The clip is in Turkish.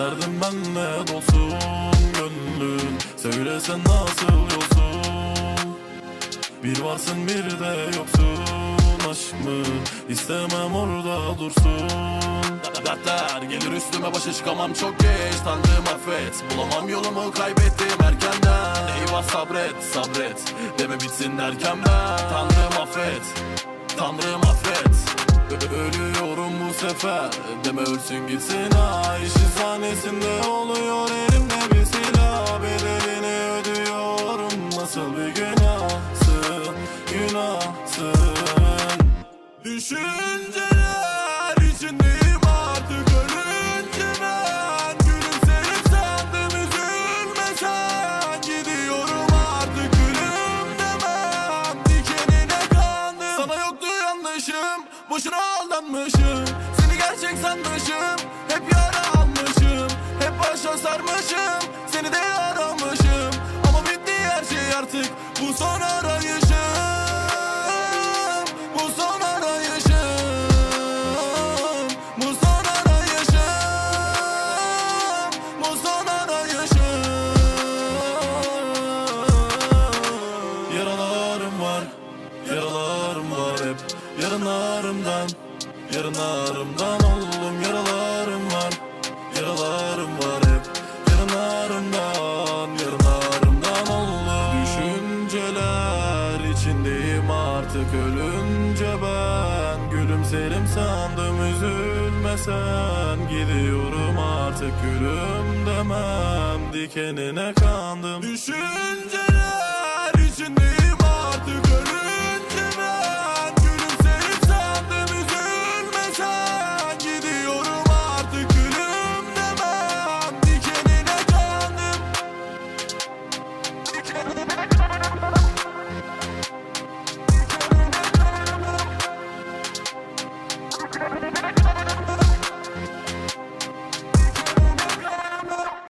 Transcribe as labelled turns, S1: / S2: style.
S1: İsterdim benle dolsun gönlün. Söylesen nasıl yolsun Bir varsın bir de yoksun Aşk mı istemem orada dursun. Dertler gelir üstüme başa çıkamam. Çok geç Tanrım affet. Bulamam yolumu kaybettim erkenden. Eyvah sabret sabret. Deme bitsin derken ben Tanrım affet Tanrım affet. Ölüyorum bu sefer. Deme ölsün gitsin. Ha İşin Düşünceler içindeyim artık. Ölünce ben Gülümserim sandım. Üzülmesen Gidiyorum artık. Gülüm demem Dikenine kandım. Sana yoktu yanlışım Boşuna aldanmışım. Seni gerçek sanmışım Hep yara almışım. Hep başa sarmışım Seni de aramışım Ama bitti her şey artık. Bu son var Yaralarım var hep. Yarınlarımdan Yarınlarımdan oldum. Yaralarım var Yaralarım var hep. Yarınlarımdan Yarınlarımdan oldum. Düşünceler içindeyim artık. Ölünce ben Gülümserim sandım. Üzülmesen Gidiyorum artık. Gülüm demem Dikenine kandım. Düşünceler içindeyim